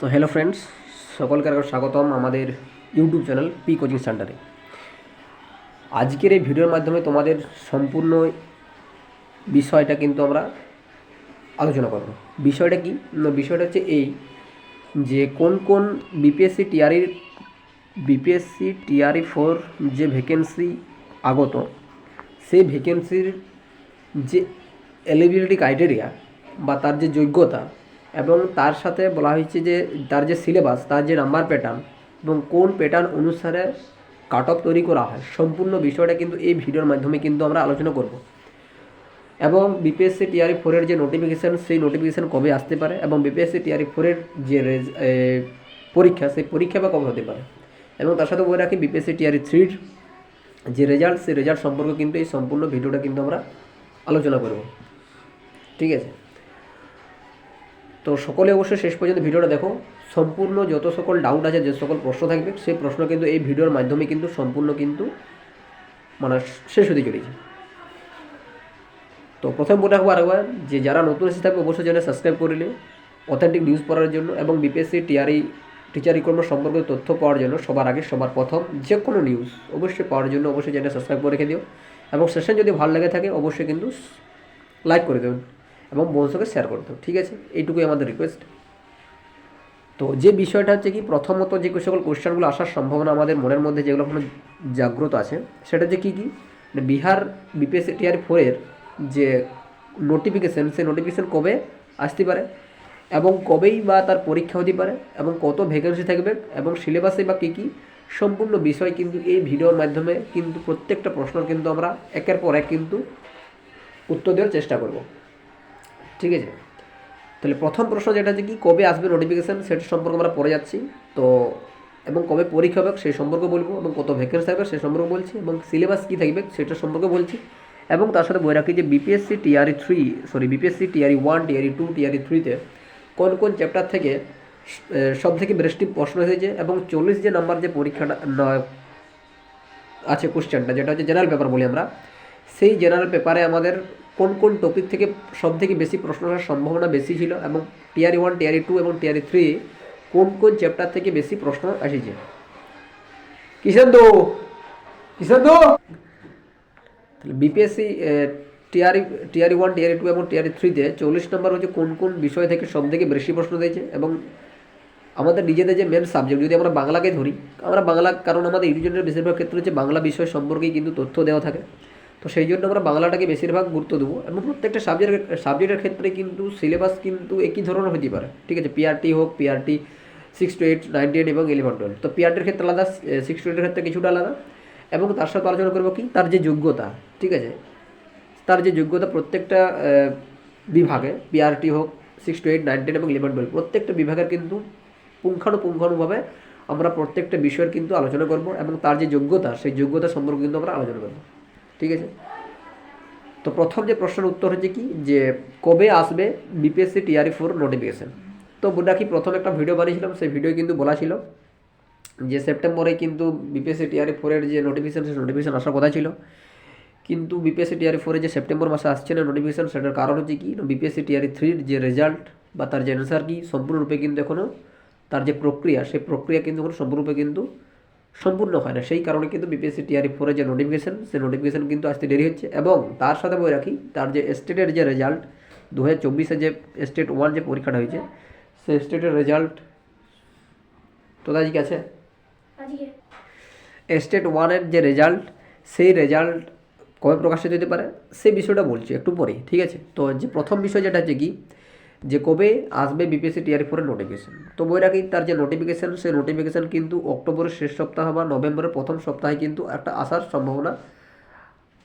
তো hello friends সকলকে আরেকবার স্বাগতম আমাদের ইউটিউব চ্যানেল পি কোচিং সেন্টারে আজকের এই ভিডিওর মাধ্যমে তোমাদের সম্পূর্ণ বিষয়টা কিন্তু আমরা আলোচনা করব। বিষয়টা কি? বিষয়টা হচ্ছে এই যে কোন কোন বিপিএসসি টিআরির বিপিএসসি টিআরই ফোর যে ভ্যাকেন্সি আগত, সেই ভ্যাকেন্সির যে এলিজিবিলিটি ক্রাইটেরিয়া বা তার যে যোগ্যতা এবং তার সাথে বলা হয়েছে যে, তার যে সিলেবাস তার যে নাম্বার প্যাটার্ন এবং কোন প্যাটার্ন অনুসারে কাট অফ তৈরি করা হয়, সম্পূর্ণ বিষয়টা কিন্তু এই ভিডিওর মাধ্যমে কিন্তু আমরা আলোচনা করব। এবং বিপিএসসি টিআরই ফোরের যে নোটিফিকেশান সেই নোটিফিকেশান কবে আসতে পারে এবং বিপিএসসি টিআরই ফোরের যে পরীক্ষা, সেই পরীক্ষা বা কবে হতে পারে? এবং তার সাথে বলে রাখি বিপিএসসি টিআরই থ্রির যে রেজাল্ট সেই রেজাল্ট সম্পর্কে কিন্তু এই সম্পূর্ণ ভিডিওটা কিন্তু আমরা আলোচনা করব। ঠিক আছে? তো সকলে অবশ্যই শেষ পর্যন্ত ভিডিওটা দেখো। সম্পূর্ণ যত সকল ডাউট আছে, যে সকল প্রশ্ন থাকবে সেই প্রশ্ন কিন্তু এই ভিডিওর মাধ্যমে কিন্তু সম্পূর্ণ কিন্তু মানে শেষ হতে চলেছে। তো প্রথম বলে রাখব আরেকবার, যে যারা নতুন এসে থাকবে, অবশ্যই চ্যানেল সাবস্ক্রাইব করে নিলে অথেন্টিক নিউজ পড়ার জন্য এবং বিপিএসসি টিআরই টিচার রিক্রুটমেন্ট সম্পর্কে তথ্য পাওয়ার জন্য সবার আগে, সবার প্রথম যে কোনো নিউজ অবশ্যই পাওয়ার জন্য অবশ্যই চ্যানেল সাবস্ক্রাইব করে রেখে দিও। এবং সেশন যদি ভালো লেগে থাকে, অবশ্যই কিন্তু লাইক করে দেবেন এবং বন্ধুকে শেয়ার করে দেবেন ঠিক আছে? এইটুকুই আমাদের রিকোয়েস্ট তো যে বিষয়টা হচ্ছে কি, প্রথমত যে সকল কোশ্চেনগুলো আসার সম্ভাবনা আমাদের মনের মধ্যে যেগুলো কোনো জাগ্রত আছে, সেটা হচ্ছে কী কী? মানে বিহার বিপিএসসি টিআর ফোরের যে নোটিফিকেশান সেই নোটিফিকেশান কবে আসতে পারে? এবং কবেই বা তার পরীক্ষা হতে পারে? এবং কত ভ্যাকেন্সি থাকবে? এবং সিলেবাসে বা কী কী? সম্পূর্ণ বিষয় কিন্তু এই ভিডিওর মাধ্যমে কিন্তু প্রত্যেকটা প্রশ্ন কিন্তু আমরা একের পর এক কিন্তু উত্তর দেওয়ার চেষ্টা করব। ঠিক আছে? তাহলে প্রথম প্রশ্ন যেটা হচ্ছে কি কবে আসবে নোটিফিকেশান সেটা সম্পর্কে আমরা পড়ে যাচ্ছি। তো, এবং কবে পরীক্ষা হবে সেই সম্পর্কে বলব এবং কত ভ্যাকেন্সি থাকবে সে সম্পর্কে বলছি এবং সিলেবাস কী থাকবে সেটা সম্পর্কে বলছি। এবং তার সাথে বই রাখি যে BPSC TRE three sorry BPSC TRE one TRE two TRE থ্রিতে কোন কোন চ্যাপ্টার থেকে সব থেকে বেস্টটি প্রশ্ন এসেছে এবং চল্লিশ যে নাম্বার যে পরীক্ষাটা আছে কোশ্চেনটা যেটা হচ্ছে জেনারেল পেপার বলি আমরা। সেই জেনারেল পেপারে আমাদের কোন কোন টপিক থেকে সব থেকে বেশি প্রশ্ন আসার সম্ভাবনা বেশি ছিল এবং টিআরই ওয়ান টিআরই টু এবং টিআরই থ্রি কোন কোন চ্যাপ্টার থেকে বেশি প্রশ্ন এসেছে কিষান দো! কিষান দো! তাহলে BPSC TRE TRE one TRE two এবং টিআরই থ্রিতে চল্লিশ নম্বর হচ্ছে কোন কোন বিষয় থেকে সব থেকে বেশি প্রশ্ন দিয়েছে এবং আমাদের নিজেদের যে মেন সাবজেক্ট যদি আমরা বাংলাকে ধরি, আমরা বাংলা, কারণ আমাদের ইউনিজনের বেশিরভাগ ক্ষেত্রে হচ্ছে বাংলা বিষয় সম্পর্কেই কিন্তু তথ্য দেওয়া থাকে। তো সেই জন্য আমরা বাংলাটাকে বেশিরভাগ গুরুত্ব দেবো এবং প্রত্যেকটা সাবজেক্ট সাবজেক্টের ক্ষেত্রে কিন্তু সিলেবাস কিন্তু একই ধরনের হতে পারে। ঠিক আছে পিআরটি হোক PRT six to eight nine ten এবং ইলেভেন টুয়েলভ তো পিআরটির ক্ষেত্রে আলাদা সিক্স টু এইটের ক্ষেত্রে কিছুটা আলাদা এবং তার সাথে আলোচনা করব কি? তার যে যোগ্যতা, ঠিক আছে? তার যে যোগ্যতা প্রত্যেকটা বিভাগে পিআরটি হোক six to eight nine ten এবং ইলেভেন টুয়েলভ প্রত্যেকটা বিভাগের কিন্তু পুঙ্খানুপুঙ্খানুভাবে আমরা প্রত্যেকটা বিষয়ের কিন্তু আলোচনা করব এবং তার যে যোগ্যতা, সেই যোগ্যতা সম্পর্কে কিন্তু আমরা আলোচনা করব। ঠিক আছে? তো প্রথম যে প্রশ্নের উত্তর হচ্ছে কি? যে কবে আসবে বিপিএসসি টিআরই ফোর নোটিফিকেশান তো রাখি প্রথম একটা ভিডিও বানিয়েছিলাম, সেই ভিডিও কিন্তু বলা ছিল যে সেপ্টেম্বরে কিন্তু বিপিএসসি টিআরই ফোরের যে নোটিফিকেশান সেই নোটিফিকেশান আসার কথা ছিল। কিন্তু বিপিএসসি টিআরই ফোরে যে সেপ্টেম্বর মাসে আসছে না নোটিফিকেশান সেটার কারণ হচ্ছে কি? বিপিএসসি টিআরই থ্রির যে রেজাল্ট বা তার যে অ্যান্সার কি, সম্পূর্ণরূপে কিন্তু এখনও তার যে প্রক্রিয়া, সেই প্রক্রিয়া কিন্তু এখনও সম্পূর্ণরূপে কিন্তু সম্পূর্ণ হয় না। সেই কারণে কিন্তু বিপিএসসি টিআরই ফোরে যে নোটিফিকেশান সেই নোটিফিকেশান কিন্তু আসতে দেরি হচ্ছে এবং তার সাথে বই রাখি তার যে স্টেটের যে রেজাল্ট দু হাজার চব্বিশে যে স্টেট ওয়ান যে পরীক্ষাটা হয়েছে সেই স্টেটের রেজাল্ট তোদের আজকে। আছে স্টেট ওয়ানের যে রেজাল্ট সেই রেজাল্ট কবে প্রকাশিত হতে পারে সেই বিষয়টা বলছি একটু পরে ঠিক আছে? তো যে প্রথম বিষয় যেটা হচ্ছে কি যে কবে আসবে বিপিএসসি টিআরই ফোরের নোটিফিকেশান তো বই রাখি, তার যে নোটিফিকেশান সেই নোটিফিকেশান কিন্তু অক্টোবরের শেষ সপ্তাহ বা নভেম্বরের প্রথম সপ্তাহে কিন্তু একটা আসার সম্ভাবনা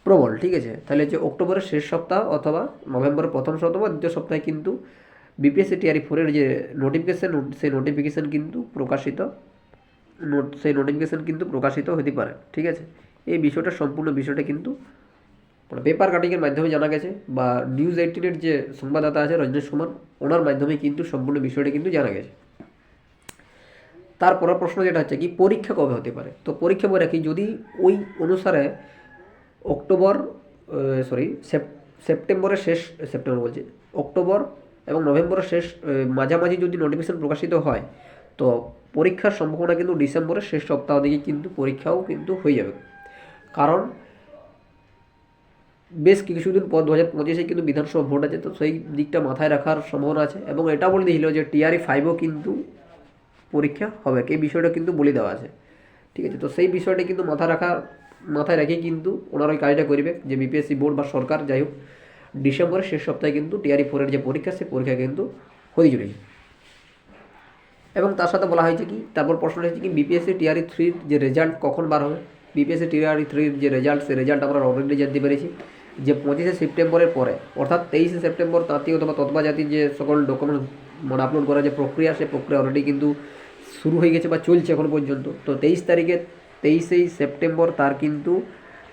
প্রবল, ঠিক আছে? তাহলে যে অক্টোবরের শেষ সপ্তাহ অথবা নভেম্বরের প্রথম সপ্তাহ বা দ্বিতীয় সপ্তাহে কিন্তু বিপিএসসি টিআরই ফোরের যে নোটিফিকেশান সেই নোটিফিকেশান কিন্তু প্রকাশিত সেই নোটিফিকেশান কিন্তু প্রকাশিত হতে পারে, ঠিক আছে? এই বিষয়টা, সম্পূর্ণ বিষয়টা কিন্তু মানে পেপার কাটিংয়ের মাধ্যমে জানা গেছে বা নিউজ এইটিনের যে সংবাদদাতা আছে রজনীশ কুমার, ওনার মাধ্যমে কিন্তু সম্পূর্ণ বিষয়টা কিন্তু জানা গেছে। তারপরের প্রশ্ন যেটা হচ্ছে কি, পরীক্ষা কবে হতে পারে? তো পরীক্ষা বলে রাখি, যদি ওই অনুসারে অক্টোবর সরি সেপ্টেম্বরের শেষ, সেপ্টেম্বর বলছি, অক্টোবর এবং নভেম্বরের শেষ মাঝামাঝি যদি নোটিফিকেশন প্রকাশিত হয়, তো পরীক্ষার সম্ভাবনা কিন্তু ডিসেম্বরের শেষ সপ্তাহ দিকে কিন্তু পরীক্ষাও কিন্তু হয়ে যাবে। কারণ বেশ কিছুদিন পর দু হাজার পঁচিশে কিন্তু বিধানসভা ভোট আছে, তো সেই দিকটা মাথায় রাখার সম্ভাবনা আছে। এবং এটা বলে দিয়েছিল যে টিআরই ফাইভও কিন্তু পরীক্ষা হবে, এই বিষয়টা কিন্তু বলে দেওয়া আছে। ঠিক আছে, তো সেই বিষয়টা কিন্তু মাথা রাখার মাথায় রেখে কিন্তু ওনারা ওই কাজটা করবে, যে বিপিএসসি বোর্ড বা সরকার, যাই হোক, ডিসেম্বরের শেষ সপ্তাহে কিন্তু টিআরই ফোরের যে পরীক্ষা, সেই পরীক্ষা কিন্তু হয়ে চলেছে। এবং তার সাথে বলা হয়েছে কি, তারপর প্রশ্ন হয়েছে কি, বিপিএসসি টিআরই থ্রির যে রেজাল্ট কখন বার হবে? বিপিএসসি টিআরই থ্রির যে রেজাল্ট সেই রেজাল্ট আমরা অলরেডি জানতে পেরেছি। যে পঁচিশে সেপ্টেম্বরের পরে, অর্থাৎ তেইশে সেপ্টেম্বর তাঁতি অথবা তৎবা জাতির যে সকল ডকুমেন্ট মানে আপলোড করার যে প্রক্রিয়া সেই প্রক্রিয়া অলরেডি কিন্তু শুরু হয়ে গেছে বা চলছে এখন পর্যন্ত। তো তেইশ তারিখে তেইশেই সেপ্টেম্বর তার কিন্তু,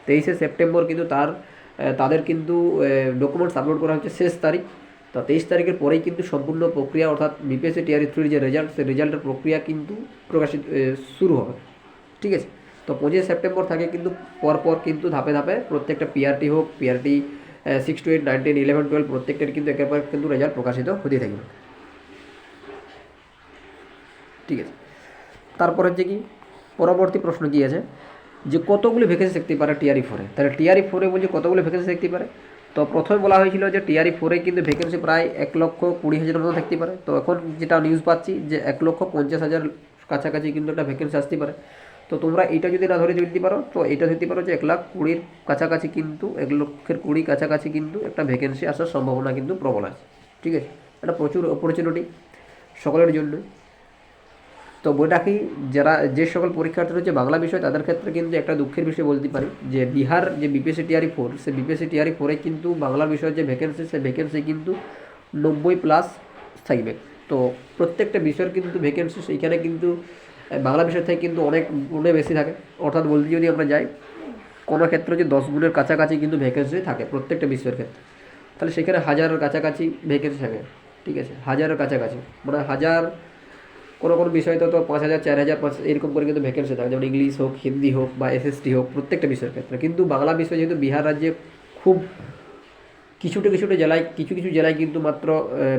তেইশে সেপ্টেম্বর কিন্তু তার তাদের কিন্তু ডকুমেন্টস আপলোড করা হচ্ছে শেষ তারিখ। তো তেইশ তারিখের পরেই কিন্তু সম্পূর্ণ প্রক্রিয়া, অর্থাৎ বিপিএসসি টিআরই থ্রির যে রেজাল্ট সেই রেজাল্টের প্রক্রিয়া কিন্তু প্রকাশিত শুরু হবে। ঠিক আছে? তো পঁচিশে সেপ্টেম্বর থাকে কিন্তু পরপর কিন্তু ধাপে ধাপে প্রত্যেকটা পিআরটি হোক PRT six to eight nine ten eleven twelve প্রত্যেকটার কিন্তু একের পর কিন্তু রেজাল্ট প্রকাশিত হতে থাকবে। ঠিক আছে। তারপর হচ্ছে কি? পরবর্তী প্রশ্ন কি আছে? যে কতগুলি ভ্যাকেন্সি থাকতে পারে টিআরই ফোরে তাহলে টিআরই ফোরে বলছে কতগুলি ভ্যাকেন্সি থাকতে পারে? তো প্রথমে বলা হয়েছিল যে টিআরই ফোরে কিন্তু ভ্যাকেন্সি প্রায় এক লক্ষ কুড়ি হাজারের মতো থাকতে পারে। তো এখন যেটা নিউজ পাচ্ছি যে এক লক্ষ পঞ্চাশ হাজার কাছাকাছি কিন্তু একটা ভ্যাকেন্সি আসতে পারে। তো তোমরা এটা যদি না ধরে চলতে পারো, তো এটা ধরতে পারো যে এক লাখ কুড়ির কাছাকাছি কিন্তু, এক লক্ষের কুড়ি কাছাকাছি কিন্তু একটা ভ্যাকেন্সি আসার সম্ভাবনা কিন্তু প্রবল আছে। ঠিক আছে? এটা প্রচুর অপরচুনিটি সকলের জন্য। তো বইটা কি যারা, যে সকল পরীক্ষার্থী রয়েছে বাংলা বিষয়, তাদের ক্ষেত্রে কিন্তু একটা দুঃখের বিষয় বলতে পারি, যে বিহার যে বিপিএসসি টিআরই ফোর সে বিপিএসসি টিআরই ফোরে কিন্তু বাংলা বিষয়ের যে ভ্যাকেন্সি সে ভ্যাকেন্সি কিন্তু নব্বই প্লাস থাকবে। তো প্রত্যেকটা বিষয়ের কিন্তু ভ্যাকেন্সি সেইখানে কিন্তু বাংলা বিষয় থেকে কিন্তু অনেক গুণে বেশি থাকে। অর্থাৎ বলতে যদি আমরা যাই, কোনো ক্ষেত্রে যে দশ গুণের কাছাকাছি কিন্তু ভ্যাকেন্সি থাকে প্রত্যেকটা বিষয়ের ক্ষেত্রে। তাহলে সেখানে হাজারের কাছাকাছি ভ্যাকেন্সি থাকে, ঠিক আছে? হাজারের কাছাকাছি। মানে হাজার কোনো কোনো বিষয় তো তো পাঁচ হাজার, চার হাজার, পাঁচ এরকম করে কিন্তু ভ্যাকেন্সি থাকে। যেমন ইংলিশ হোক, হিন্দি হোক বা এসএসটি হোক, প্রত্যেকটা বিষয়ের ক্ষেত্রে। কিন্তু বাংলা বিষয় যেহেতু বিহার রাজ্যে খুব কিছুটা কিছুটা জেলায়, কিছু কিছু জেলায় কিন্তু মাত্র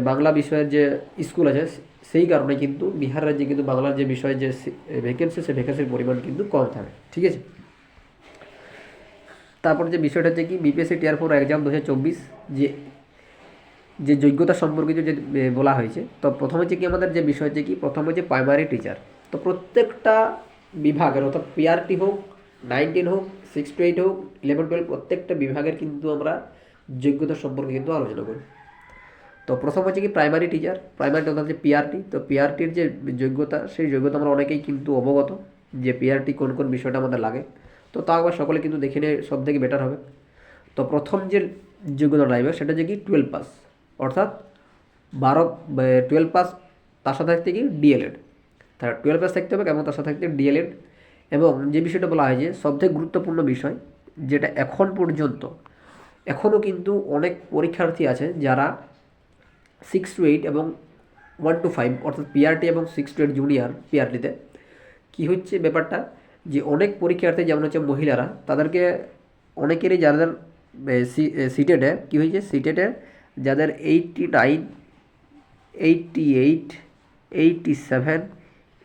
বাংলা বিষয়ের যে স্কুল আছে সেই কারণে কিন্তু বিহার রাজ্যে কিন্তু বাংলার যে বিষয়ে যে ভ্যাকেন্সি সে ভ্যাকেন্সির পরিমাণ কিন্তু কম থাকে। ঠিক আছে? তারপর যে বিষয়টা হচ্ছে কি বিপিএসসি টিআর ফোর এক্সাম দু হাজার চব্বিশ, যে যে যোগ্যতা সম্পর্কিত যে বলা হয়েছে, তো প্রথমে হচ্ছে কি আমাদের যে বিষয় হচ্ছে কি, প্রথম হচ্ছে প্রাইমারি টিচার তো প্রত্যেকটা বিভাগের, অর্থাৎ পিআরটি হোক নাইন টেন হোক সিক্স টু এইট হোক ইলেভেন টুয়েলভ প্রত্যেকটা বিভাগের কিন্তু আমরা যোগ্যতা সম্পর্কে কিন্তু আলোচনা করি। তো প্রথম হচ্ছে কি প্রাইমারি টিচার প্রাইমারি অর্থাৎ হচ্ছে পিআরটি তো পিআরটির যে যোগ্যতা, সেই যোগ্যতা আমরা অনেকেই কিন্তু অবগত যে পিআরটি কোন কোন বিষয়টা আমাদের লাগে। তো তা একবার সকলে কিন্তু দেখে নিয়ে, সব থেকে বেটার হবে। তো প্রথম যে যোগ্যতা লাগবে সেটা হচ্ছে কি টুয়েলভ পাস অর্থাৎ বারো টুয়েলভ পাস তার সাথে থাকতে কি ডিএলএড তার টুয়েলভ পাস থাকতে হবে, এবং তার সাথে থাকতে ডিএলএড এবং যে বিষয়টা বলা হয় যে সবথেকে গুরুত্বপূর্ণ বিষয়, যেটা এখন পর্যন্ত এখনও কিন্তু অনেক পরীক্ষার্থী আছে যারা সিক্স টু এইট এবং ওয়ান টু ফাইভ অর্থাৎ পিআরটি এবং সিক্স টু এইট জুনিয়র পিআরটিতে কী হচ্ছে ব্যাপারটা? যে অনেক পরীক্ষার্থী, যেমন হচ্ছে মহিলারা, তাদেরকে অনেকেরই যাদের সিটেটে কী হয়েছে সিটেটে যাদের eighty nine eighty eight eighty seven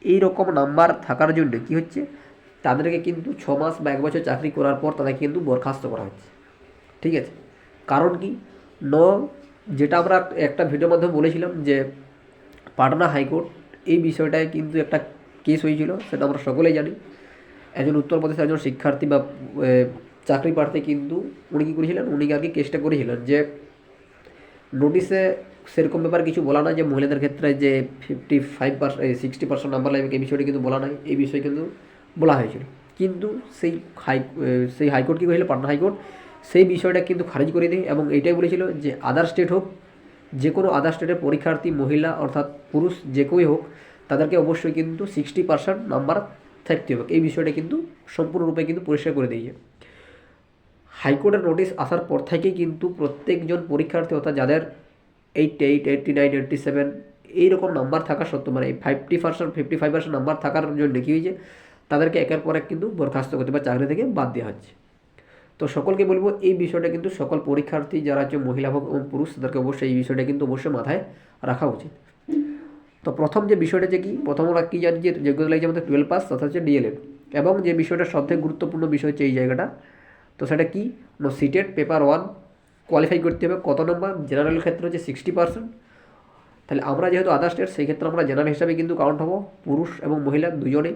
এই রকম নাম্বার থাকার জন্য কী হচ্ছে? তাদেরকে কিন্তু ছ মাস বা এক বছর চাকরি করার পর তাদেরকে কিন্তু বরখাস্ত করা হচ্ছে। ঠিক আছে? কারণ কি? ন, যেটা আমরা একটা ভিডিওর মাধ্যমে বলেছিলাম যে, পাটনা হাইকোর্ট এই বিষয়টায় কিন্তু একটা কেস হয়েছিল, সেটা আমরা সকলেই জানি। একজন উত্তরপ্রদেশের একজন শিক্ষার্থী বা চাকরি প্রার্থী কিন্তু উনি কী করেছিলেন? উনি আর কি কেসটা করেছিলেন যে নোটিশে সেরকম ব্যাপার কিছু বলা নাই যে, মহিলাদের ক্ষেত্রে যে fifty five percent sixty percent number লাগবে এই বিষয়টি কিন্তু বলা নাই, এই বিষয়ে কিন্তু বলা হয়েছিল। কিন্তু সেই হাই সেই হাইকোর্ট কী করেছিল? পাটনা হাইকোর্ট সেই বিষয়টা কিন্তু খারিজ করে দেয় এবং এইটাই বলেছিল যে আদার স্টেট হোক, যে কোনো আদার স্টেটের পরীক্ষার্থী, মহিলা অর্থাৎ পুরুষ যে কেউই হোক, তাদেরকে অবশ্যই কিন্তু সিক্সটি পার্সেন্ট নাম্বার থাকতে হবে। এই বিষয়টা কিন্তু সম্পূর্ণরূপে কিন্তু পরিষ্কার করে দিয়েছে। হাইকোর্টের নোটিশ আসার পর থেকেই কিন্তু প্রত্যেকজন পরীক্ষার্থী অর্থাৎ যাদের eight eight eighty nine eighty seven এইরকম নাম্বার থাকা সত্ত্বেও মানে এই fifty percent fifty five percent number থাকার জন্য কী হয়েছে, তাদেরকে একের পর এক কিন্তু বরখাস্ত করতে বা চাকরি থেকে বাদ দেওয়া হচ্ছে। তো সকলকে বলব, এই বিষয়টা কিন্তু সকল পরীক্ষার্থী, যারা হচ্ছে মহিলা হোক এবং পুরুষ, তাদেরকে অবশ্যই এই বিষয়টা কিন্তু অবশ্যই মাথায় রাখা উচিত। তো প্রথম যে বিষয়টা যে কি, প্রথম আমরা কী জানি যে যোগ্যতা লাগছে আমাদের টুয়েলভ পাস তথা হচ্ছে ডিএলএড এবং যে বিষয়টা সবথেকে গুরুত্বপূর্ণ বিষয় হচ্ছে এই জায়গাটা, তো সেটা কি? সিটেড পেপার ওয়ান কোয়ালিফাই করতে হবে। কত নম্বর জেনারেল ক্ষেত্রে হচ্ছে সিক্সটি পার্সেন্ট তাহলে আমরা যেহেতু আদার স্টেট সেই ক্ষেত্রে আমরা জেনারেল হিসাবে কিন্তু কাউন্ট হব। পুরুষ এবং মহিলা দুজনেই।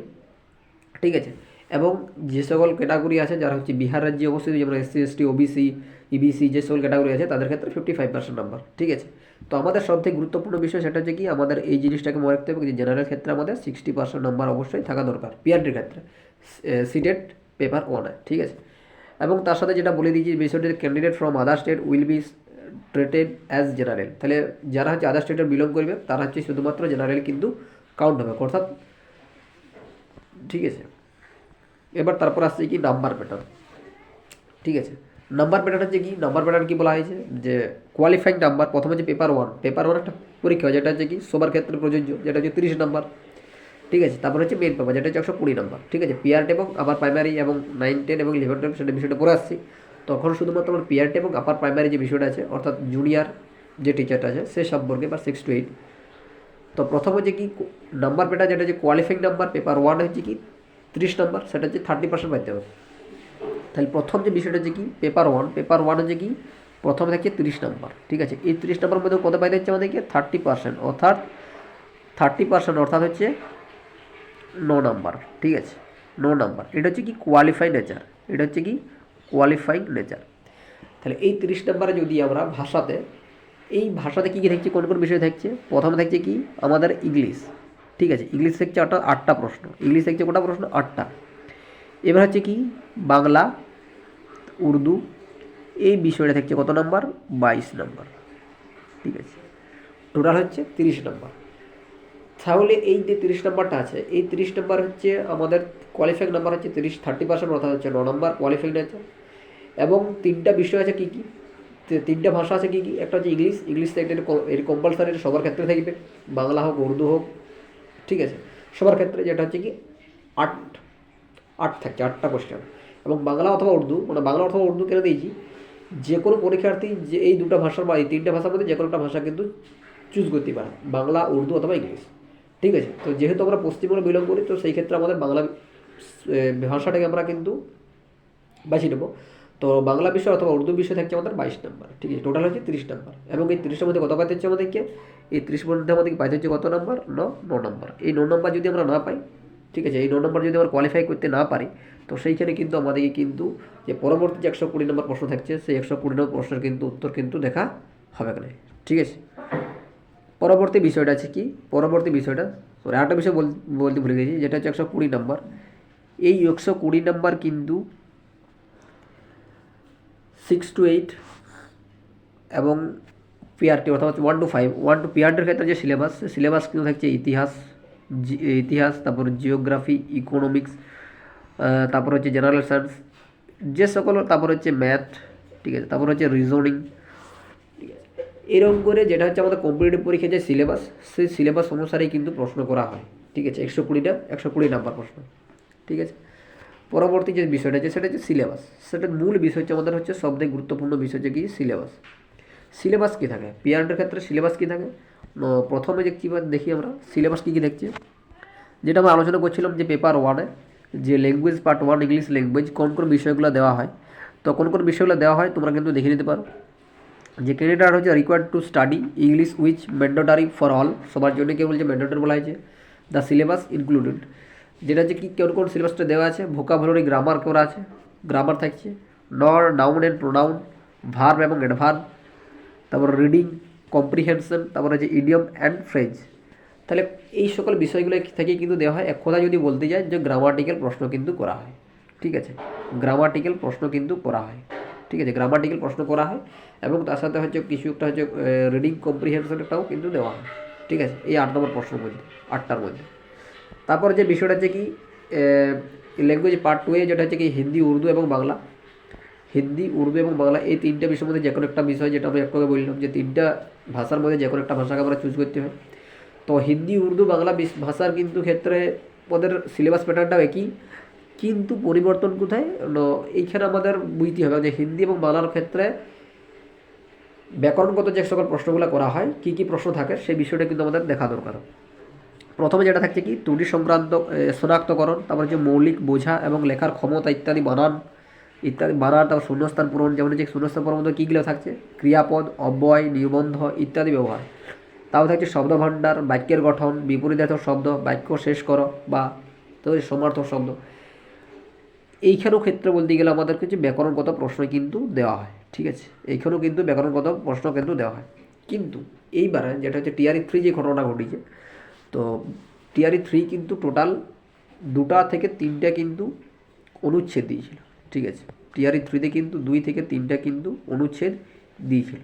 ঠিক আছে? এবং যে সকল ক্যাটাগরি আছে, যারা হচ্ছে বিহার রাজ্যে অবস্থিত, যেমন এসসি এসটি ওবিসি, ইবিসি, যে সকল ক্যাটাগরি আছে, তাদের ক্ষেত্রে ফিফটি ফাইভ পার্সেন্ট নাম্বার ঠিক আছে? তো আমাদের সবথেকে গুরুত্বপূর্ণ বিষয় সেটা হচ্ছে কি, আমাদের এই জিনিসটাকে মনে রাখতে হবে যে জেনারেল ক্ষেত্রে আমাদের সিক্সটি পার্সেন্ট নাম্বার অবশ্যই থাকা দরকার পিআরটির ক্ষেত্রে সিটেড পেপার ওয়ানে ঠিক আছে? এবং তার সাথে যেটা বলে দিয়েছি, বিষয়টি candidate from other state will be treated as general তাহলে যারা হচ্ছে আদার স্টেটের বিলং করবে, তারা হচ্ছে শুধুমাত্র জেনারেল কিন্তু কাউন্ট হবে, অর্থাৎ, ঠিক আছে? এবার তারপর আসছে কি নাম্বার প্যাটার্ন ঠিক আছে? নাম্বার প্যাটার্ন হচ্ছে কি? নাম্বার প্যাটার্ন কি বলা হয়েছে? যে কোয়ালিফাইং নাম্বার প্রথমে হচ্ছে পেপার ওয়ান পেপার ওয়ান একটা পরীক্ষা, যেটা হচ্ছে কি? সবার ক্ষেত্রে প্রযোজ্য, যেটা হচ্ছে তিরিশ নাম্বার ঠিক আছে? তারপর হচ্ছে মেন পেপার যেটা হচ্ছে একশো কুড়ি নাম্বার ঠিক আছে? পিআরটি এবং আপার প্রাইমারি এবং নাইন টেন এবং ইলেভেন টুয়েলভ সেটা বিষয়টা পড়ে আসছি। তখন শুধুমাত্র আমার পিআরটি এবং আপার প্রাইমারি যে বিষয়টা আছে, অর্থাৎ জুনিয়র যে টিচারটা আছে, সে সম্পর্কে বা সিক্স টু এইট তো প্রথম হচ্ছে কি নাম্বার পেটা যেটা হচ্ছে কোয়ালিফাইং নাম্বার পেপার ওয়ান হচ্ছে কি তিরিশ নাম্বার, সেটা হচ্ছে থার্টি পার্সেন্ট পাইতে হবে তাহলে প্রথম যে বিষয়টা হচ্ছে কি? পেপার ওয়ান পেপার ওয়ান হচ্ছে কি? প্রথমে থাকছে তিরিশ নাম্বার, ঠিক আছে? এই তিরিশ নাম্বার মধ্যে কত পাইতে হচ্ছে আমাদেরকে? থার্টি পার্সেন্ট অর্থাৎ থার্টি পার্সেন্ট অর্থাৎ হচ্ছে ন নাম্বার, ঠিক আছে? ন নাম্বার, এটা হচ্ছে কি? কোয়ালিফাই নেচার এটা হচ্ছে কি? কোয়ালিফাইং নেচার তাহলে এই তিরিশ নাম্বারে যদি আমরা ভাষাতে, এই ভাষাতে কী কী থাকছে? কোন কোন বিষয় থাকছে? প্রথমে থাকছে কি? আমাদের ইংলিশ ঠিক আছে ইংলিশ থাকছে আটটা আটটা প্রশ্ন। ইংলিশ থাকছে কটা প্রশ্ন? আটটা। এবার হচ্ছে কি? বাংলা, উর্দু, এই বিষয়টা থাকছে কত নাম্বার? বাইশ নাম্বার। ঠিক আছে। টোটাল হচ্ছে তিরিশ নাম্বার। তাহলে এই যে তিরিশ নাম্বারটা আছে, এই তিরিশ নাম্বার হচ্ছে আমাদের কোয়ালিফাইং নাম্বার হচ্ছে তিরিশ থার্টি পার্সেন্ট অর্থাৎ হচ্ছে ন নম্বর কোয়ালিফাইং আছে এবং তিনটা বিষয় আছে কী কী? তিনটা ভাষা আছে কী কী? একটা হচ্ছে ইংলিশ ইংলিশ একটা কম্পালসারি সবার ক্ষেত্রে থাকবে। বাংলা হোক, উর্দু হোক ঠিক আছে? সবার ক্ষেত্রে যেটা হচ্ছে কি, আট আট থাকছে আটটা কোশ্চেন এবং বাংলা অথবা উর্দু মানে বাংলা অথবা উর্দু কেন দিয়েছি? যে কোনো পরীক্ষার্থী যে এই দুটো ভাষার বা এই তিনটা ভাষার মধ্যে যে কোনো একটা ভাষা কিন্তু চুজ করতে পারে, বাংলা, উর্দু অথবা ইংলিশ। ঠিক আছে? তো যেহেতু আমরা পশ্চিমবঙ্গে বিলং করি, তো সেই ক্ষেত্রে আমাদের বাংলা ভাষাটাকে আমরা কিন্তু বাছিয়ে নেব। তো বাংলা বিষয় অথবা উর্দু বিষয় থাকছে আমাদের বাইশ নাম্বার, ঠিক আছে? টোটাল হচ্ছে তিরিশ নাম্বার। এবং এই তিরিশের মধ্যে কত পাইতে হচ্ছে আমাদেরকে? এই তিরিশের মধ্যে আমাদেরকে পাইতে হচ্ছে কত নাম্বার? ন ন নাম্বার। এই ন নাম্বার যদি আমরা না পাই, ঠিক আছে? এই ন নম্বর যদি আমরা কোয়ালিফাই করতে না পারি, তো সেইখানে কিন্তু আমাদেরকে কিন্তু যে পরবর্তী যে একশো কুড়ি নম্বর প্রশ্ন থাকছে, সেই একশো কুড়ি নম্বর প্রশ্নের কিন্তু উত্তর কিন্তু দেখা হবে না, ঠিক আছে? পরবর্তী বিষয়টা আছে কি? পরবর্তী বিষয়টা সরি আরেকটা বিষয় বল- বলতে ভুলে গেছি, যেটা হচ্ছে একশো কুড়ি নম্বর। এই একশো কুড়ি নম্বর কিন্তু সিক্স টু এইট এবং পিআরটি অর্থাৎ one to five one to পিআরটির ক্ষেত্রে যে সিলেবাস সিলেবাস কিন্তু থাকছে ইতিহাস ইতিহাস, তারপর জিওগ্রাফি ইকোনমিক্স তারপর হচ্ছে জেনারেল সায়েন্স যে সকল, তারপর হচ্ছে ম্যাথ ঠিক আছে, তারপর হচ্ছে রিজনিং এরকম করে যেটা হচ্ছে আমাদের কম্পিটিটিভ পরীক্ষার যে সিলেবাস সেই সিলেবাস অনুসারেই কিন্তু প্রশ্ন করা হয়, ঠিক আছে, একশো কুড়িটা, একশো কুড়ি নাম্বার প্রশ্ন, ঠিক আছে। পরবর্তী যে বিষয়টা আছে, সেটা হচ্ছে সিলেবাস সেটার মূল বিষয় হচ্ছে আমাদের হচ্ছে সবথেকে গুরুত্বপূর্ণ বিষয় হচ্ছে কি? সিলেবাস সিলেবাস কী থাকে? পিআরটির ক্ষেত্রে সিলেবাস কী থাকে? প্রথমে যে কী দেখি আমরা? সিলেবাস কী কী দেখছি? যেটা আমরা আলোচনা করছিলাম যে পেপার ওয়ানে যে language part one English language কোন কোন বিষয়গুলো দেওয়া হয়। তো কোন কোন বিষয়গুলো দেওয়া হয়, তোমরা কিন্তু দেখে নিতে পারো। যে ক্যান্ডিডেট হচ্ছে required to study English which mandatory for all সবার জন্য কেউ বলছে ম্যান্ডেটারি বলা হয়েছে দ্য সিলেবাস ইনক্লুডেড যেটা হচ্ছে কি কোন কোন সিলেবাসটা দেওয়া আছে ভোকাবুলারি গ্রামার করা আছে গ্রামার থাকছে। নর নাউন অ্যান্ড প্রোনাউন ভার্ব এবং অ্যাডভার্ব তারপর রিডিং কম্প্রিহেনশন তারপর হচ্ছে ইডিয়ম অ্যান্ড ফ্রেঞ্চ তাহলে এই সকল বিষয়গুলো থেকে কিন্তু দেওয়া হয়। এক কথা যদি বলতে যায় যে গ্রামাটিক্যাল প্রশ্ন কিন্তু করা হয়। ঠিক আছে? গ্রামাটিক্যাল প্রশ্ন কিন্তু করা হয়। ঠিক আছে? গ্রামাটিক্যাল প্রশ্ন করা হয় এবং তার সাথে হচ্ছে কিছু একটা হচ্ছে রিডিং কম্প্রিহেনশনটাও কিন্তু দেওয়া হয়। ঠিক আছে? এই আট নম্বর প্রশ্নের মধ্যে, আটটার মধ্যে। তারপর যে বিষয়টা হচ্ছে কি ল্যাঙ্গুয়েজ পার্ট টু এ যেটা হচ্ছে কি, হিন্দি, উর্দু এবং বাংলা। হিন্দি, উর্দু এবং বাংলা এই তিনটা বিষয়ের মধ্যে যে কোনো একটা বিষয় যেটা আমি একটু আগে বললাম যে তিনটা ভাষার মধ্যে যে কোনো একটা ভাষাকে আমরা চুজ করতে হয়। তো হিন্দি, উর্দু, বাংলা ভাষার কিন্তু ক্ষেত্রে ওদের সিলেবাস প্যাটার্নটাও একই, কিন্তু পরিবর্তন কোথায়? এইখানে আমাদের বুঝতে হবে, যে হিন্দি এবং বাংলার ক্ষেত্রে ব্যাকরণগত যে সকল প্রশ্নগুলো করা হয়, কী কী প্রশ্ন থাকে, সেই বিষয়টা কিন্তু আমাদের দেখা দরকার। প্রথমে যেটা থাকছে কি, ত্রুটি সংক্রান্ত শনাক্তকরণ, তারপর হচ্ছে মৌলিক বোঝা এবং লেখার ক্ষমতা ইত্যাদি বানান ইত্যাদি বানান, তারপর শূন্যস্থান পূরণ, যেমন যে শূন্যস্থান পূরণ মধ্যে কীগুলো থাকছে? ক্রিয়াপদ, অব্যয়, নিবন্ধ ইত্যাদি ব্যবহার। তাও থাকছে শব্দভাণ্ডার, বাক্যের গঠন বিপরীতার্থক শব্দ, বাক্য শেষ করো বা তো সমার্থক শব্দ। এইখানেও ক্ষেত্রে বলতে গেলে আমাদের কিছু ব্যাকরণগত প্রশ্ন কিন্তু দেওয়া হয়, ঠিক আছে? এইখানেও কিন্তু ব্যাকরণগত প্রশ্ন কিন্তু দেওয়া হয়। কিন্তু এইবারে যেটা হচ্ছে টিআরই থ্রি যে ঘটনা ঘটেছে তো টিআরই থ্রি কিন্তু টোটাল দুটা থেকে তিনটা কিন্তু অনুচ্ছেদ দিয়েছিল, ঠিক আছে? টিআরই থ্রিতে কিন্তু দুই থেকে তিনটা কিন্তু অনুচ্ছেদ দিয়েছিল।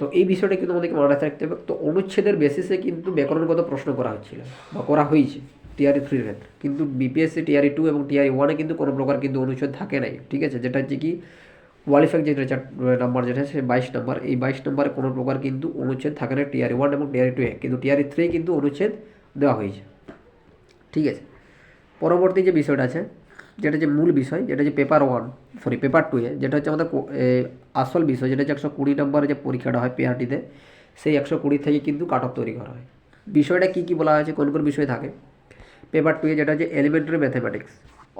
তো এই বিষয়টা কিন্তু আমাদেরকে মনে রাখতে হবে। তো অনুচ্ছেদের বেসিসে কিন্তু ব্যাকরণগত প্রশ্ন করা হচ্ছিল বা করা হয়েছে টিআরই থ্রির ক্ষেত্রে। কিন্তু বিপিএসসি টিআরই টু এবং টিআরই ওয়ানে কিন্তু কোনো প্রকার কিন্তু অনুচ্ছেদ থাকে নাই, ঠিক আছে? যেটা হচ্ছে কি কোয়ালিফাই যেটা চার নাম্বার যেটা সে বাইশ নাম্বার। এই বাইশ নাম্বারে কোনো প্রকার কিন্তু অনুচ্ছেদ থাকে না। টিআরই ওয়ান এবং টিআরই টু এ। কিন্তু টিআরই থ্রি কিন্তু অনুচ্ছেদ দেওয়া হয়েছে। ঠিক আছে? পরবর্তী যে বিষয়টা আছে, যেটা যে মূল বিষয়, যেটা যে paper one sorry paper two এ, যেটা হচ্ছে আমাদের আসল বিষয়, যেটা হচ্ছে একশো কুড়ি নম্বরে যে পরীক্ষাটা হয় পিআরটিতে সেই একশো কুড়ি থেকে কিন্তু কাট অফ তৈরি করা হয়। বিষয়টা কী কী বলা হয়েছে, কোন কোন বিষয় থাকে? পেপার টু এ যেটা হচ্ছে এলিমেন্টারি ম্যাথামেটিক্স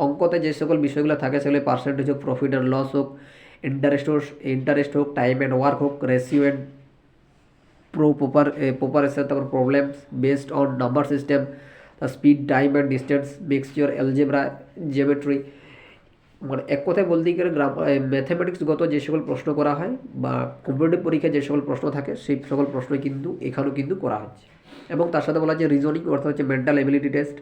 অঙ্কতে যে সকল বিষয়গুলো থাকে, সেগুলো পার্সেন্টেজ হোক প্রফিট অ্যান্ড লস হোক ইন্টারেস্ট হোক ইন্টারেস্ট হোক টাইম অ্যান্ড ওয়ার্ক হোক ratio and pro proper proportion তারপর problems based on number system speed time and distance mixture algebra geometry মানে এক কথায় বলতে গেলে গ্রাম ম্যাথামেটিক্সগত যে সকল প্রশ্ন করা হয় বা কম্পিটিটিভ পরীক্ষায় যে সকল প্রশ্ন থাকে, সেই সকল প্রশ্ন কিন্তু এখানেও কিন্তু করা হচ্ছে। এবং তার সাথে বলা হচ্ছে রিজনিং অর্থাৎ হচ্ছে mental ability test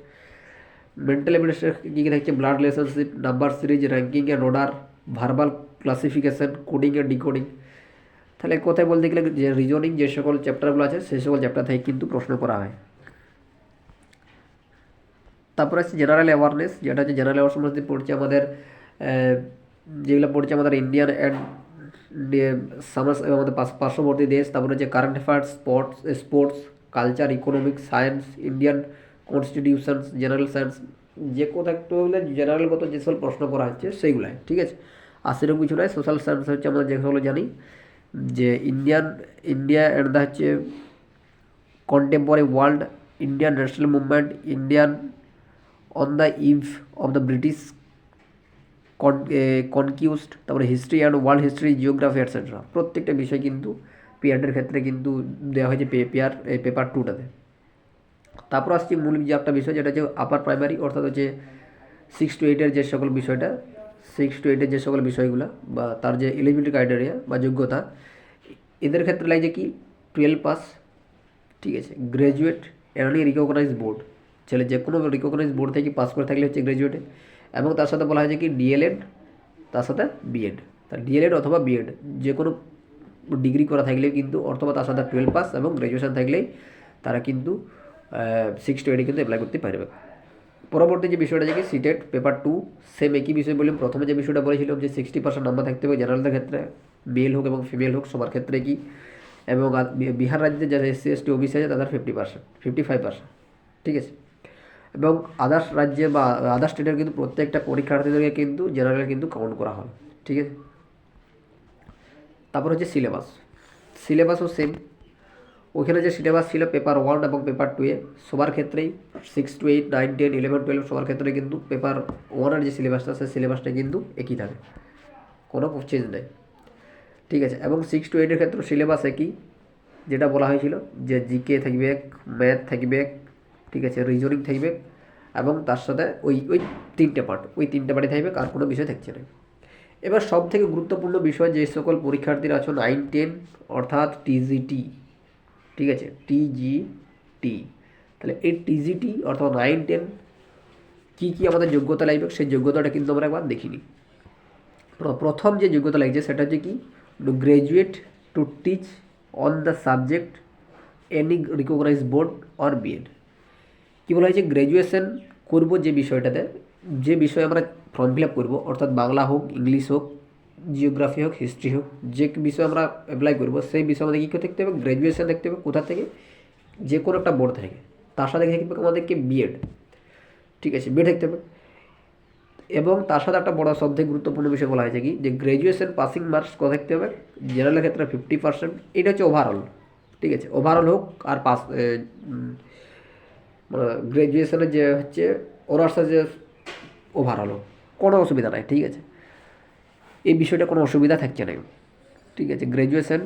mental ability কী কী থাকছে? Blood relationship number series ranking and order verbal classification coding and decoding তাহলে কথায় বলতে গেলে যে রিজনিং যে সকল চ্যাপ্টারগুলো আছে, সেই সকল চ্যাপ্টার থেকে কিন্তু প্রশ্ন করা হয়। তারপরে আছে জেনারেল অ্যাওয়ারনেস যেটা হচ্ছে জেনারেল অ্যাওয়ারনেস মধ্যে পড়ছে আমাদের যেগুলো পড়ছে আমাদের ইন্ডিয়ান অ্যান্ড আমাদের পার্শ্ববর্তী দেশ। তারপরে হচ্ছে current affairs sports sports culture economics science Indian constitutions general science যে হলে জেনারেলগত যে সকল প্রশ্ন করা হচ্ছে, সেইগুলাই, ঠিক আছে? সেরকম কিছু নয় সোশ্যাল সায়েন্স হচ্ছে আমরা যেগুলো জানি যে ইন্ডিয়ান ইন্ডিয়া অ্যান্ড দ্য হচ্ছে contemporary world Indian national movement Indian on the eve of the British eh, তারপরে history and world history geography etcetera প্রত্যেকটা বিষয় কিন্তু পিয়ারের ক্ষেত্রে কিন্তু দেওয়া হয়েছে পেপার পেপার টুটাতে তারপর আসছে মূল যে একটা বিষয় যেটা হচ্ছে আপার প্রাইমারি অর্থাৎ হচ্ছে সিক্স টু এইটের যে সকল বিষয়টা সিক্স টু এইটের যে সকল বিষয়গুলো বা তার যে এলিজিবিলিটি ক্রাইটেরিয়া বা যোগ্যতা, এদের ক্ষেত্রে লাগছে কি? টুয়েলভ পাস ঠিক আছে? গ্র্যাজুয়েট এনি রিকগনাইজ বোর্ড ছেলে যে কোনো রিকগনাইজ বোর্ড থেকে পাস করে থাকলে হচ্ছে গ্র্যাজুয়েটে এবং তার সাথে বলা হয়েছে কি? ডিএলএড তার সাথে বিএড তার ডিএলএড অথবা বিএড যে কোনো ডিগ্রি করা থাকলে কিন্তু, অথবা তার সাথে টুয়েলভ পাস এবং গ্র্যাজুয়েশন থাকলেই তারা কিন্তু সিক্স টু এইটে কিন্তু অ্যাপ্লাই করতে পারবে। পরবর্তী যে বিষয়টা যে সিটেট পেপার টু, সেম একই বিষয় বললাম প্রথমে যে বিষয়টা বলেছিলাম যে সিক্সটি পার্সেন্ট নাম্বার থাকতে হবে জেনারেলদের ক্ষেত্রে মেল হোক এবং ফিমেল হোক, সবার ক্ষেত্রে কি? এবং বিহার রাজ্যে যারা এসসি এসটি ওবিসি আছে, তাদের fifty percent fifty five percent ঠিক আছে? এবং আদার্স রাজ্যে বা আদার্স স্টেটের কিন্তু প্রত্যেকটা পরীক্ষার্থীদেরকে কিন্তু জেনারেল কিন্তু কাউন্ট করা হয়, ঠিক আছে? তারপর হচ্ছে সিলেবাস সিলেবাসও সেম ওখানে যে সিলেবাস ছিল পেপার ওয়ান এবং পেপার টু এ, সবার ক্ষেত্রেই six to eight nine ten eleven twelve সবার ক্ষেত্রে কিন্তু পেপার ওয়ানের যে সিলেবাসটা সেই সিলেবাসটা কিন্তু একই থাকে। কোনো চেঞ্জ নেই। ঠিক আছে, এবং সিক্স টু এইটের ক্ষেত্রে সিলেবাস একই, যেটা বলা হয়েছিল যে জিকে থাকবে ম্যাথ থাকবে, ঠিক আছে রিজনিং থাকবে, এবং তার সাথে ওই ওই তিনটে পার্ট ওই তিনটে পার্টই থাকবে, আর কোনো বিষয় থাকছে না। এবার সব থেকে গুরুত্বপূর্ণ বিষয় যে সকল পরীক্ষার্থীরা আছো নাইন টেন অর্থাৎ টিজিটি ঠিক আছে? টিজিটি তাহলে এই টিজিটি অর্থাৎ নাইন টেন কী কী আমাদের যোগ্যতা লাগবে? সেই যোগ্যতাটা কিন্তু আমরা একবার দেখিনি। প্র- প্রথম যে যোগ্যতা লাগছে সেটা হচ্ছে কি? Graduate to teach on the subject any recognise board or BEd কী বলা হয়েছে? গ্র্যাজুয়েশন করব যে বিষয়টাতে, যে বিষয়ে আমরা ফর্ম ফিল আপ করব, অর্থাৎ বাংলা হোক, ইংলিশ হোক জিওগ্রাফি হোক, হিস্ট্রি হোক, যে বিষয়ে আমরা অ্যাপ্লাই করব, সেই বিষয়ে আমাদের কী দেখতে হবে? গ্র্যাজুয়েশন দেখতে হবে, কোথা থেকে? যে কোনো একটা বোর্ড থেকে। তার সাথে দেখতে হবে আমাদেরকে বিএড ঠিক আছে বিএড দেখতে হবে। এবং তার সাথে একটা বড় সবথেকে গুরুত্বপূর্ণ বিষয় বলা হয়েছে কি? যে গ্র্যাজুয়েশন পাসিং মার্কস কত থাকতে হবে? জেনারেলের ক্ষেত্রে ফিফটি পার্সেন্ট এটা হচ্ছে ওভারঅল ঠিক আছে ওভারঅল হোক আর পাস মানে গ্র্যাজুয়েশনের যে হচ্ছে অনার্সের যে ওভারঅল হোক, কোনো অসুবিধা নাই, ঠিক আছে। এই বিষয়টা কোনো অসুবিধা থাকছে না। ঠিক আছে গ্র্যাজুয়েশন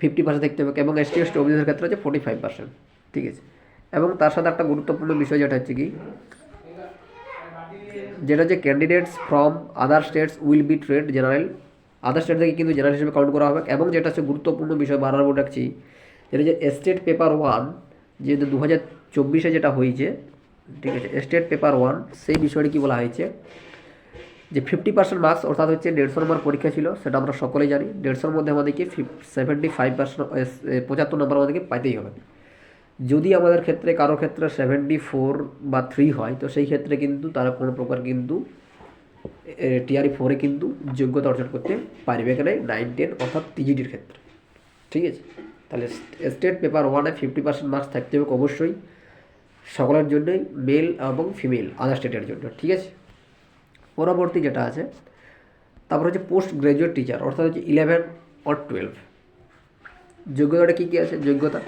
ফিফটি পার্সেন্ট থাকতে হবে এবং এসটি এসটি ওবিসির ক্ষেত্রে হচ্ছে ফোর্টি ফাইভ পার্সেন্ট ঠিক আছে, এবং তার সাথে একটা গুরুত্বপূর্ণ বিষয় যেটা হচ্ছে কি, যেটা হচ্ছে candidates from other states will be treated general other state থেকে কিন্তু জেনারেল হিসেবে কাউন্ট করা হবে এবং যেটা হচ্ছে গুরুত্বপূর্ণ বিষয় বারবার বলে রাখছি, যেটা যে স্টেট পেপার ওয়ান যে দু হাজার চব্বিশে যেটা হয়েছে, ঠিক আছে স্টেট পেপার ওয়ান সেই বিষয়টি কী বলা হয়েছে যে ফিফটি পার্সেন্ট মার্কস অর্থাৎ হচ্ছে দেড়শো নম্বর পরীক্ষা ছিল, সেটা আমরা সকলেই জানি। দেড়শোর মধ্যে আমাদেরকে সেভেন্টি ফাইভ পার্সেন্ট পঁচাত্তর নম্বর আমাদেরকে পাইতেই হবে। যদি আমাদের ক্ষেত্রে, কারও ক্ষেত্রে সেভেন্টি ফোর বা থ্রি হয়, তো সেই ক্ষেত্রে কিন্তু তারা কোনো প্রকার কিন্তু টিআরই ফোরে কিন্তু যোগ্যতা অর্জন করতে পারবে এখানে নাইন টেন অর্থাৎ টিজিটির ক্ষেত্রে। ঠিক আছে? তাহলে স্টেট পেপার ওয়ানে ফিফটি পার্সেন্ট মার্কস থাকতে হবে অবশ্যই, সকলের জন্যই মেল এবং ফিমেল আদার স্টেটের জন্য। ঠিক আছে? পরবর্তী যেটা আছে, তারপর হচ্ছে পোস্ট গ্রাজুয়েট টিচার অর্থাৎ হচ্ছে ইলেভেন অর টুয়েলভ যোগ্যতাটা কী কী আছে? যোগ্যতা।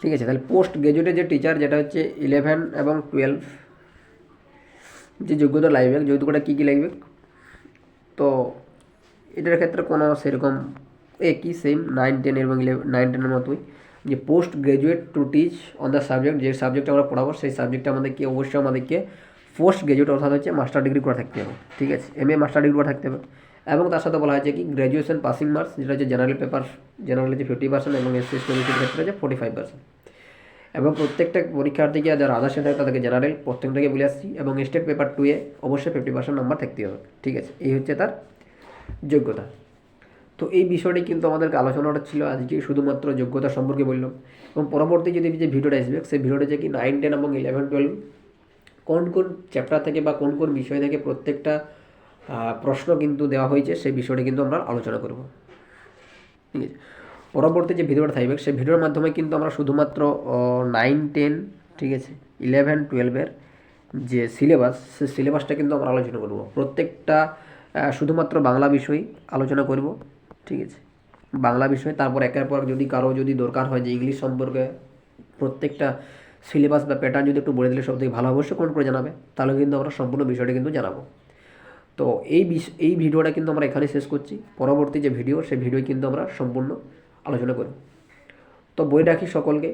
ঠিক আছে, তাহলে পোস্ট গ্রাজুয়েটের যে টিচার যেটা হচ্ছে ইলেভেন এবং টুয়েলভ যে যোগ্যতা লাগবে যোগ্যতাটা কী কী লাগবে? তো এটার ক্ষেত্রে কোনো সেরকম একই সেম নাইন টেন এবং ইলেভেন নাইন টেনের মতোই। যে post graduate to teach on the subject যে সাবজেক্ট আমরা পড়াবো, সেই সাবজেক্টে আমাদেরকে অবশ্যই আমাদেরকে পোস্ট গ্রাজুয়েট অর্থাৎ হচ্ছে মাস্টার ডিগ্রি করা থাকতে হবে, ঠিক আছে? এম এ মাস্টার ডিগ্রি করা থাকতে হবে। এবং তার সাথে বলা হয়েছে কি গ্র্যাজুয়েশন পাসিং মার্কস যেটা হচ্ছে জেনারেল পেপার জেনারেল হচ্ছে ফিফটি পার্সেন্ট এবং এস এস ক্ষেত্রে হচ্ছে ফোর্টি ফাইভ পার্সেন্ট এবং প্রত্যেকটা পরীক্ষার্থীকে যারা আধার সেন্টার তাদেরকে জেনারেল প্রত্যেকটাকে বলে আসছি এবং স্টেট পেপার টুয়ে অবশ্যই ফিফটি পার্সেন্ট নাম্বার থাকতে হবে, ঠিক আছে? এই হচ্ছে তার যোগ্যতা। তো এই বিষয়টি কিন্তু আমাদেরকে আলোচনাটা ছিল আজকে শুধুমাত্র যোগ্যতা সম্পর্কে বললাম। এবং পরবর্তী যদি যে ভিডিওটা আসবে, সেই ভিডিওটা যে কি নাইন টেন এবং ইলেভেন টুয়েলভ কোন কোন চ্যাপ্টার থেকে বা কোন কোন বিষয় থেকে প্রত্যেকটা প্রশ্ন কিন্তু দেওয়া হয়েছে, সেই বিষয়টি কিন্তু আমরা আলোচনা করব। ঠিক আছে? পরবর্তী যে ভিডিওটা থাকবে, সেই ভিডিওর মাধ্যমে কিন্তু আমরা শুধুমাত্র নাইন টেন ঠিক আছে ইলেভেন টুয়েলভের যে সিলেবাস সেই সিলেবাসটা কিন্তু আমরা আলোচনা করব। প্রত্যেকটা শুধুমাত্র বাংলা বিষয় আলোচনা করব। ঠিক আছে। বাংলা বিষয়, তারপর একের পর যদি কারও যদি দরকার হয় যে ইংলিশ সম্পর্কে প্রত্যেকটা সিলেবাস বা প্যাটার্ন যদি একটু বলে দিলে সব থেকে ভালো অবশ্যই কোন করে জানাবে। তাহলে কিন্তু আমরা সম্পূর্ণ বিষয়টা কিন্তু জানাব। তো এই বিষ, এই ভিডিওটা কিন্তু আমরা এখানে শেষ করছি। পরবর্তী যে ভিডিও সেই ভিডিও কিন্তু আমরা সম্পূর্ণ আলোচনা করি তো বই রাখি সকলকে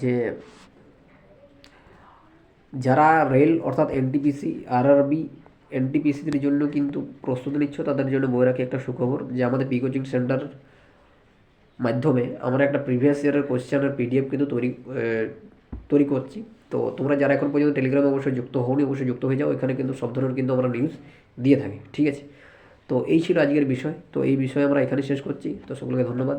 যে যারা রেল অর্থাৎ এনটিপিসি আরআরবি এনটিপিসির জন্য কিন্তু প্রস্তুতি নিচ্ছ, তাদের জন্য বই রাখি একটা সুখবর যে আমাদের পি কোচিং সেন্টার মাধ্যমে আমরা একটা প্রিভিয়াস ইয়ারের কোশ্চেনের পিডিএফ কিন্তু তৈরি তৈরি করছি। তো তোমরা যারা এখন পর্যন্ত টেলিগ্রামে অবশ্যই যুক্ত হওনি, অবশ্যই যুক্ত হয়ে যাও এখানে কিন্তু সব ধরনের কিন্তু আমরা নিউজ দিয়ে থাকি, ঠিক আছে? তো এই ছিল আজকের বিষয়, তো এই বিষয়ে আমরা এখানে শেষ করছি। তো সকলকে ধন্যবাদ।